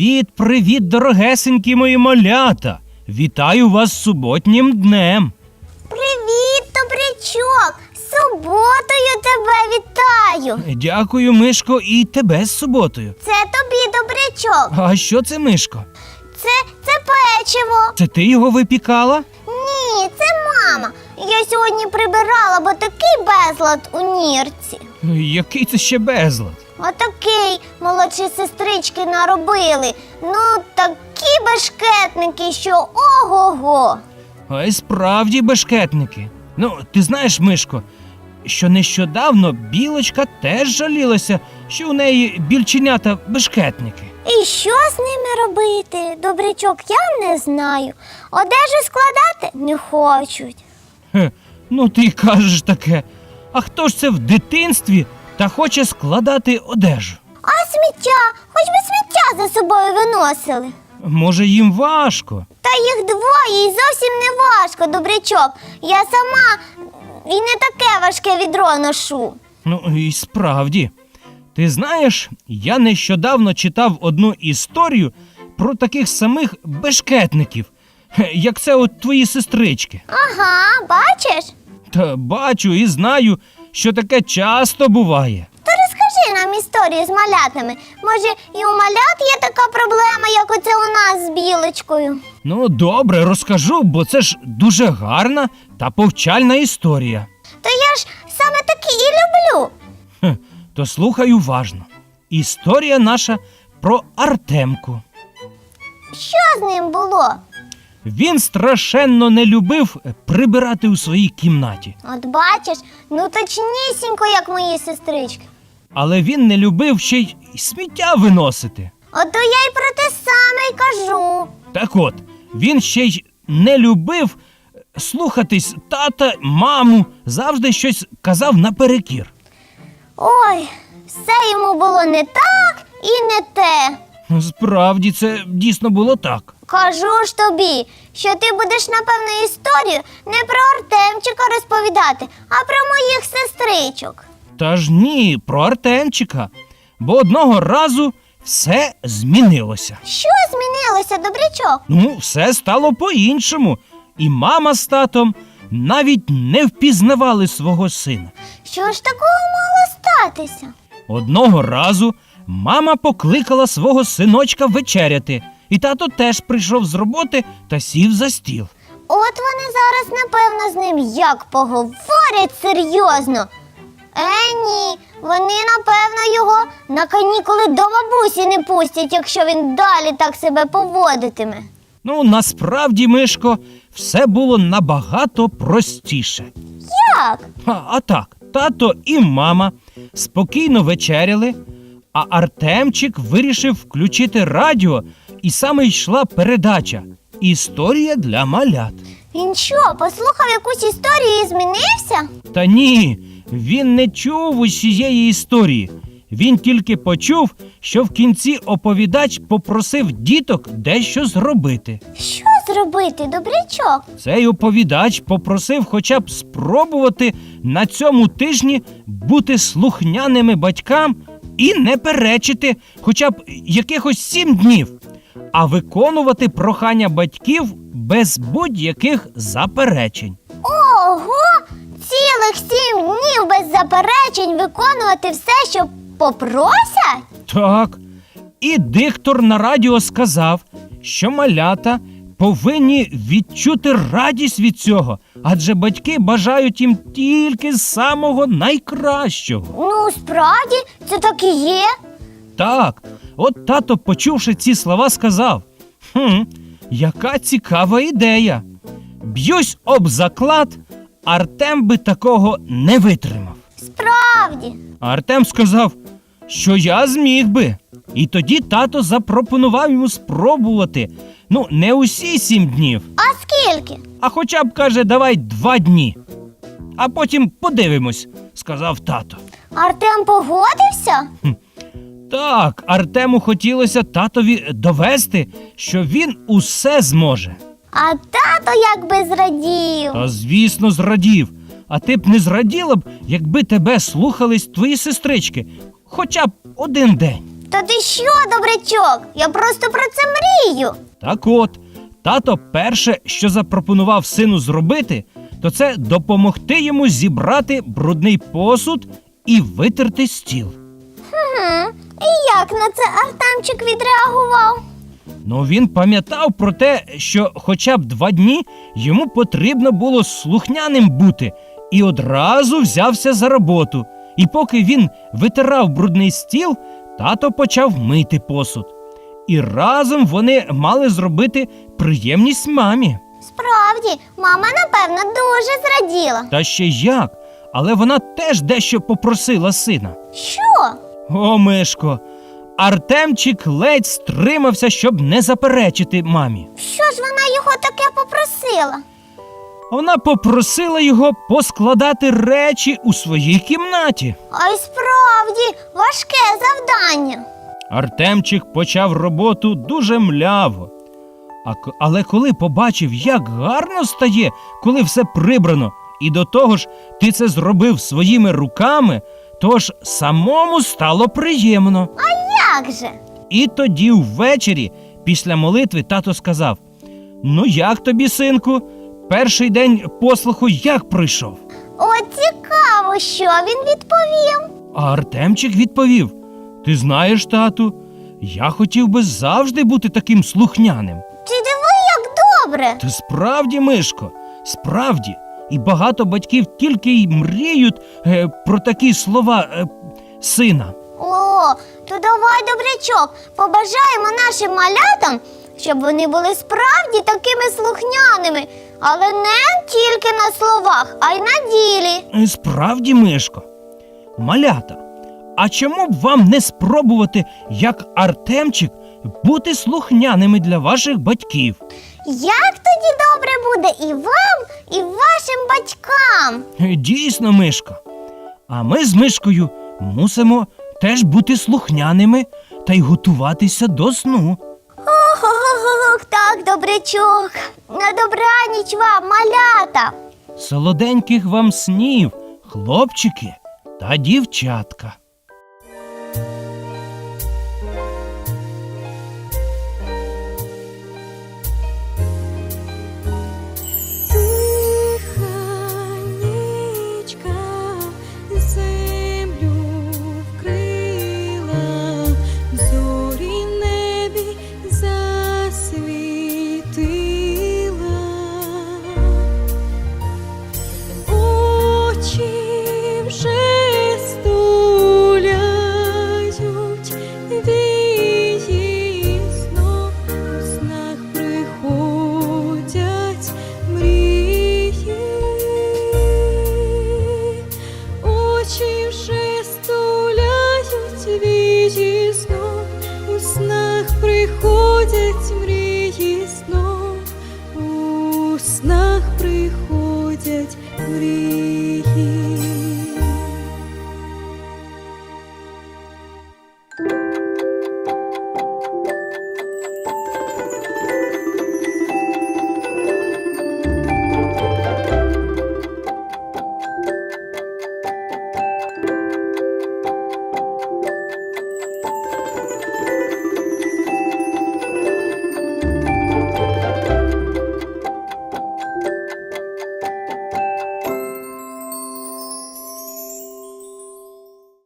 Привіт, привіт, дорогесенькі мої малята! Вітаю вас з суботнім днем. Привіт, добрячок! Суботою тебе вітаю! Дякую, Мишко, і тебе з суботою. Це тобі добрячок. А що це, Мишко? Це, це печиво. Це ти його випікала? Ні, це мама. Я сьогодні прибирала, бо такий безлад у нірці. Який це ще безлад? Отакий молодші сестрички наробили. Ну, такі бешкетники, що ого-го. А й справді бешкетники. Ну, ти знаєш, Мишко, що нещодавно білочка теж жалілася, що у неї більченята бешкетники. І що з ними робити? Добрячок, я не знаю. Одежу складати не хочуть. Хе, ну ти й кажеш таке. А хто ж це в дитинстві та хоче складати одежу? А сміття, хоч би сміття за собою виносили. Може, їм важко? Та їх двоє і зовсім не важко, добрячок. Я сама і не таке важке відро ношу. Ну, і справді. Ти знаєш, я нещодавно читав одну історію про таких самих бешкетників, як це от твої сестрички. Ага, бачиш? Та бачу і знаю, що таке часто буває. То розкажи нам історію з малятами. Може, і у малят є така проблема, як оце у нас з білочкою. Ну, добре, розкажу, бо це ж дуже гарна та повчальна історія. То я ж саме такі і люблю. Хе, то слухай уважно. Історія наша про Артемку. Що з ним було? Він страшенно не любив прибирати у своїй кімнаті, От бачиш, ну точнісінько, як мої сестрички. але він не любив ще й сміття виносити. Ото я й про те саме й кажу. Так от, він ще й не любив слухатись тата, маму, завжди щось казав наперекір. Ой, все йому було не так і не те. Справді, це дійсно було так. Кажу ж тобі, що ти будеш, напевно, історію не про Артемчика розповідати, а про моїх сестричок. Та ж ні, про Артемчика. Бо одного разу все змінилося. Що змінилося, добрячок? Ну, все стало по-іншому. І мама з татом навіть не впізнавали свого сина. Що ж такого могло статися? Одного разу мама покликала свого синочка вечеряти, і тато теж прийшов з роботи та сів за стіл. От вони зараз, напевно, з ним як поговорять серйозно. Е, ні, вони, напевно, його на канікули до бабусі не пустять, якщо він далі так себе поводитиме. Ну, насправді, Мишко, все було набагато простіше. Як? А, а так, тато і мама спокійно вечеряли, а Артемчик вирішив включити радіо, і саме йшла передача Історія для малят. Він що, послухав якусь історію і змінився? Та ні, він не чув усієї історії. Він тільки почув, що в кінці оповідач попросив діток дещо зробити. Що зробити, добрячок? Цей оповідач попросив хоча б спробувати на цьому тижні бути слухняними батькам і не перечити хоча б якихось сім днів, а виконувати прохання батьків без будь-яких заперечень. Ого! Цілих сім днів без заперечень виконувати все, що попросять? Так. І диктор на радіо сказав, що малята повинні відчути радість від цього, адже батьки бажають їм тільки самого найкращого. Ну, справді, це так і є. Так, от тато, почувши ці слова, сказав: Хм, яка цікава ідея. Б'юсь об заклад, Артем би такого не витримав. Справді. Артем сказав, що я зміг би. І тоді тато запропонував йому спробувати. Ну, не усі сім днів, А скільки? а хоча б каже, давай два дні. А потім подивимось, сказав тато. Артем погодився? Так, Артему хотілося татові довести, що він усе зможе. А тато як би зрадів. Та звісно, зрадів. А ти б не зраділа б, якби тебе слухались твої сестрички, хоча б один день. Та ти що, добрячок? Я просто про це мрію. Так от, тато перше, що запропонував сину зробити, то це допомогти йому зібрати брудний посуд і витерти стіл. Хм, і як на це Артемчик відреагував? Ну він пам'ятав про те, що хоча б два дні йому потрібно було слухняним бути, і одразу взявся за роботу. І поки він витирав брудний стіл, тато почав мити посуд. І разом вони мали зробити приємність мамі. Справді, мама, напевно, дуже зраділа. Та ще як? Але вона теж дещо попросила сина. Що? О, Мишко, Артемчик ледь стримався, щоб не заперечити мамі. Що ж вона його таке попросила? Вона попросила його поскладати речі у своїй кімнаті. А й справді важке завдання. Артемчик почав роботу дуже мляво. А, але коли побачив, як гарно стає, коли все прибрано, і до того ж ти це зробив своїми руками, тож самому стало приємно. А Як же? І тоді ввечері, після молитви, тато сказав: Ну, як тобі, синку? Перший день послуху як пройшов? О, цікаво, що він відповів. А Артемчик відповів: Ти знаєш, тату, я хотів би завжди бути таким слухняним. Ти диви, як добре. Ти справді, Мишко, справді. І багато батьків тільки й мріють е, про такі слова е, сина. О, то давай, добрячок, побажаємо нашим малятам, щоб вони були справді такими слухняними, але не тільки на словах, а й на ділі. Е, Справді, Мишко. Малята, а чому б вам не спробувати, як Артемчик, бути слухняними для ваших батьків? Як тоді добре буде і вам, і вашим батькам? Дійсно, Мишко. А ми з Мишкою мусимо теж бути слухняними та й готуватися до сну. Ох, так, добрячок. На добраніч вам, малята. Солоденьких вам снів, хлопчики та дівчатка. 우리 힘.